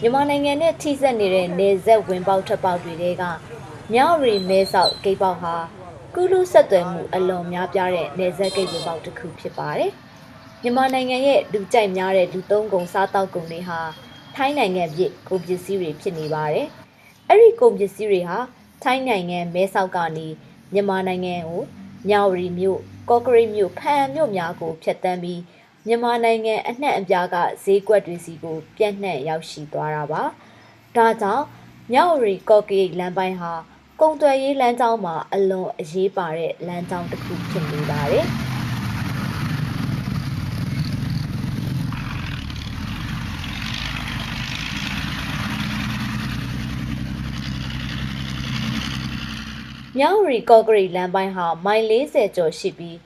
မြန်မာနိုင်ငံနဲ့ထိစပ်နေတဲ့နေဆက်ဝင်ပေါက်ထက်ပေါက်တွေတဲကမြောက်ရီမဲဆောက်ဂိတ်ပေါက်ဟာကုလူဆက်သွယ်မှုအလွန်များပြားတဲ့နေဆက်ဂိတ်ဝင်ပေါက်တစ်ခုဖြစ်ပါတယ်။မြန်မာနိုင်ငံရဲ့လူကြိုက်များတဲ့လူသုံးကုန်စားတောက်ကုန်တွေဟာထိုင်းနိုင်ငံပြည်ကုန်ပစ္စည်းတွေဖြစ်နေပါတယ်။အဲ့ဒီကုန်ပစ္စည်းတွေဟာ ထိုင်းနိုင်ငံမဲဆောက်ကနေမြန်မာနိုင်ငံကိုမြောက်ရီမြို့ကော့ကရိတ်မြို့ဖန်မြို့များကိုဖျက်ဆီးပြီးမြန်မာနိုင်ငံအနှံ့အပြားကဈေးကွက်တွေစီကိုပြန့်နှံ့ရောက်ရှိသွားတာပါ။ဒါကြောင့်မြောက်ရီကော့ကရိတ်လမ်းပိုင်းဟာကုန်သွယ်ရေးလမ်းကြောင်းမှာအလွန်အရေးပါတဲ့လမ်းကြောင်းတစ်ခုဖြစ်နေပါတယ်။ မြောက်ရီကော့ဂရိတ်လမ်းပိုင်းဟာမိုင်40ကျော်ရှိပြီး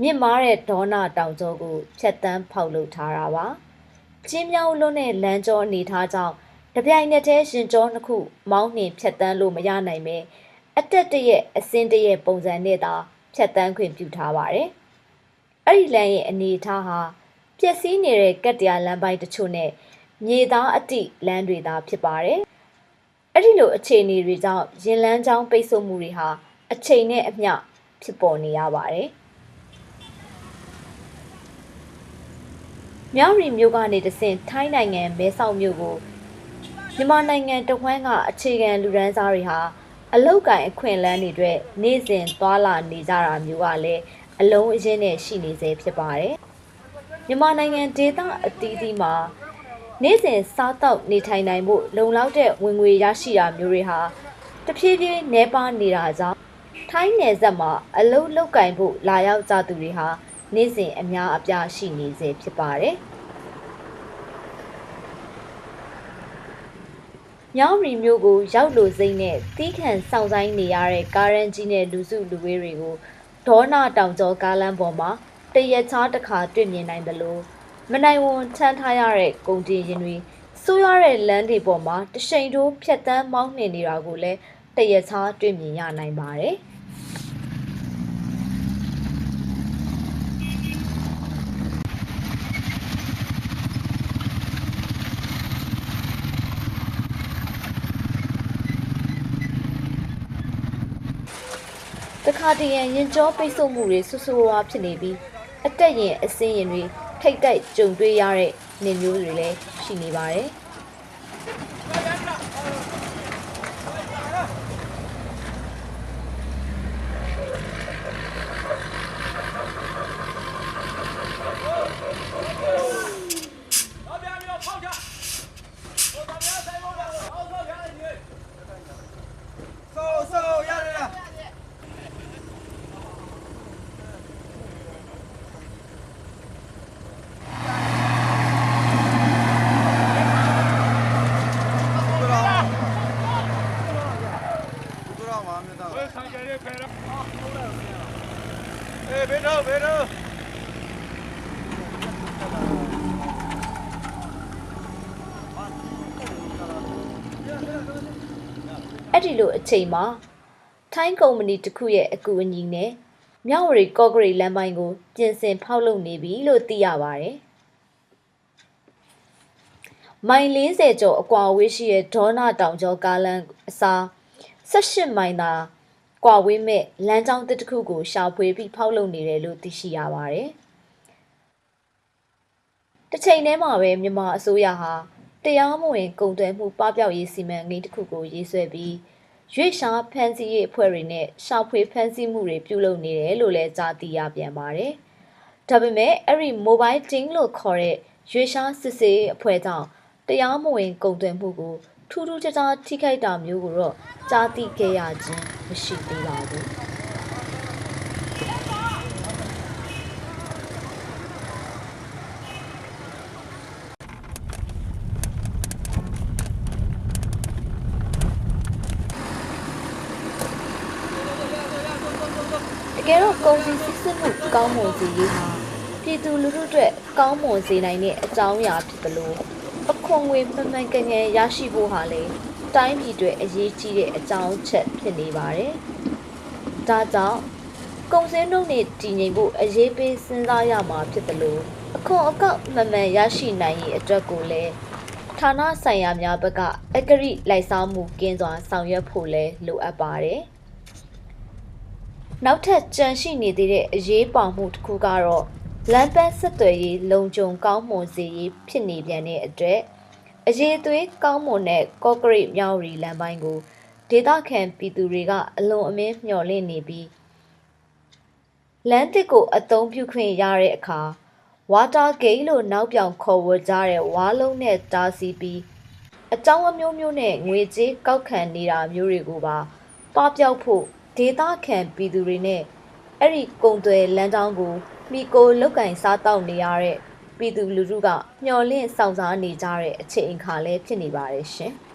မြင့်မားတဲ့ဒေါနာတောင်ကျောကိုဖြတ်တန်းဖောက်လုပ်ထားတာပါ။ကျင်းမြောက်လွန်းတဲ့လမ်းကျောအနေထားကြောင့်တပြိုင်နက်တည်းရှင်ကျောနှစ်ခုမောင်းနှင်ဖြတ်တန်းလို့မရနိုင်ပဲအတက်တရဲ့အစင်းတရဲ့ပုံစံနဲ့သာဖြတ်တန်းခွင့်ပြုထားပါတယ်။အဲ့ဒီလမ်းရဲ့အနေထားဟာပျက်စီးနေတဲ့ကက်တရာလမ်းပိုင်းတချို့နဲ့မြေသားအတိလမ်းတွေသာဖြစ်ပါတယ်။ အဲ့ဒီလိုအခြေအနေတွေကြောင့်ရင်လန်းချောင်းပိတ်ဆို့မှုတွေဟာအချိန်နဲ့အမျှဖြစ်ပေါ်နေရပါတယ်။မြောက်ရီမြို့ကနေတဆင့်ထိုင်းနိုင်ငံမဲဆောက်မြို့ကိုမြန်မာနိုင်ငံတဝန်းကအခြေခံလူဒန်းစားတွေဟာအလုတ်ကင်အခွင့်အလန်းတွေအတွက်နေ့စဉ်သွာလာနေကြတာမျိုးကလည်းအလုံးအရင်းနဲ့ရှိနေစေဖြစ်ပါတယ်။မြန်မာနိုင်ငံဒေသအသီးသီးမှာ နေ့စဉ်စားတောက်နေထိုင်နိုင်မှုလုံလောက်တဲ့ဝင်ငွေရရှိတာမျိုးတွေဟာတဖြည်းဖြည်းနှဲပါနေတာကြောင့်ထိုင်းနယ်စပ်မှာအလုတ်လုတ်ကင်ဖို့လာရောက်ကြသူတွေဟာနေ့စဉ်အများအပြားရှိနေစေဖြစ်ပါတယ်။မြောင်းရီမျိုးကိုရောက်လို့စိမ့်နဲ့တီးခံစောင့်ဆိုင်နေရတဲ့ကားရန်ကြီးနဲ့လူစုလူဝေးတွေကိုဒေါနာတောင်ကျော်ကားလမ်းပေါ်မှာတရက်ချားတစ်ခါတွေ့မြင်နိုင်တယ်လို့ မနိုင်ဝန်ထမ်းထားရတဲ့ကုန်တင်ရင်တွေဆိုးရတဲ့လမ်းတွေပေါ်မှာတရှိန်တိုးဖြတ်တန်းမောင်းနှင်နေတာကိုလည်းတရက်ချားတွေ့မြင်ရနိုင်ပါတယ်။တခါတရံရင်ကြောပိတ်ဆို့မှုတွေဆူဆူဝါးဖြစ်နေပြီးအတက်ရင်အစင်းရင်တွေ ထိတ်တိုက်ကြုံတွေ့ရတဲ့နေမျိုးတွေလည်းရှိနေပါတယ်။ အဲ့ဒီလိုအချိန်မှာထိုင်းကုမ္ပဏီတစ်ခုရဲ့အကူအညီနဲ့မြောက်ဝရီကော့ဂရိတ်လမ်းပိုင်းကိုပြင်ဆင်ဖောက်လုပ်နေပြီလို့သိရပါတယ်။မိုင်40ကျော်အကွာအဝေးရှိတဲ့ဒေါနာတောင်ကျော်ကားလမ်းအစား18မိုင်သာကွာဝေးမဲ့လမ်းကြောင်းတစ်တစ်ခုကိုရှာဖွေပြီးဖောက်လုပ်နေတယ်လို့သိရှိရပါတယ်။တစ်ချိန်တည်းမှာပဲမြန်မာအစိုးရဟာ တရားမဝင်ကုန်သွယ်မှုပပျောက်ရေးစီမံကိန်းတစ်ခုကိုရေးဆွဲပြီးရွေ့ရှားဖမ်းဆီးရေးအဖွဲ့တွေနဲ့ရှာဖွေဖမ်းဆီးမှုတွေပြုလုပ်နေတယ်လို့လည်းကြားသိရပြန်ပါတယ်။ဒါပေမဲ့အဲ့ဒီ mobile team လို့ခေါ်တဲ့ရွေ့ရှားစစ်ဆေးရေးအဖွဲ့ကြောင့်တရားမဝင်ကုန်သွယ်မှုကိုထူးထူးခြားခြားထိခိုက်တာမျိုးကိုတော့ကြားသိခဲ့ရခြင်းမရှိသေးပါဘူး။ ကယ်တော့ကုန်စည်စစ်စစ်မှုကောင်းမွန်စေရေးဟာပြည်သူလူထုအတွက်ကောင်းမွန်စေနိုင်တဲ့အကြောင်းအရာဖြစ်တယ်လို့အခွန်ငွေမှန်မှန်ကန်ကန်ရရှိဖို့ဟာလေတိုင်းပြည်တွေအရေးကြီးတဲ့အကြောင်းအချက်ဖြစ်နေပါတယ်။ဒါကြောင့်ကုန်စည်နှုန်းတွေတည်ငြိမ်ဖို့အရေးပေးစဉ်းစားရမှာဖြစ်တယ်လို့အခွန်အကောက်မှန်မှန်ရရှိနိုင်ရေးအတွက်ကိုလည်းဌာနဆိုင်ရာများဘက်ကအဂရိလိုက်စားမှုကင်းစွာဆောင်ရွက်ဖို့လည်းလိုအပ်ပါတယ်။ နောက်ထပ်ကြန့်ရှိနေသေးတဲ့အရေးပါမှုတစ်ခုကတော့လမ်းပန်းဆက်သွယ်ရေးလုံခြုံကောင်းမွန်စေရေးဖြစ်နေပြန်တဲ့အတွက်အရေးသွေးကောင်းမွန်တဲ့ကော့ကရိတ်မြောက်ရီလမ်းပိုင်းကိုဒေသခံပြည်သူတွေကအလွန်အမင်းမျှော်လင့်နေပြီးလမ်းတစ်ကိုအသုံးပြုခွင့်ရတဲ့အခါ water gate လို့နောက်ပြောင်ခေါ်ဝေါ်ကြတဲ့ဝါလုံးနဲ့တားဆီးပြီးအကြောင်းအမျိုးမျိုးနဲ့ငွေကြေးကောက်ခံနေတာမျိုးတွေကိုပါပပျောက်ဖို့ ဒေသခံပြည်သူတွေနဲ့အဲ့ဒီကုံသွယ်လမ်းကြောင်းကိုမိကိုလုတ်ကင်စားတောက်နေရတဲ့ပြည်သူလူထုကမျှော်လင့်ဆောင်စားနေကြတဲ့အခြေအနေခါလည်းဖြစ်နေပါတယ်ရှင်။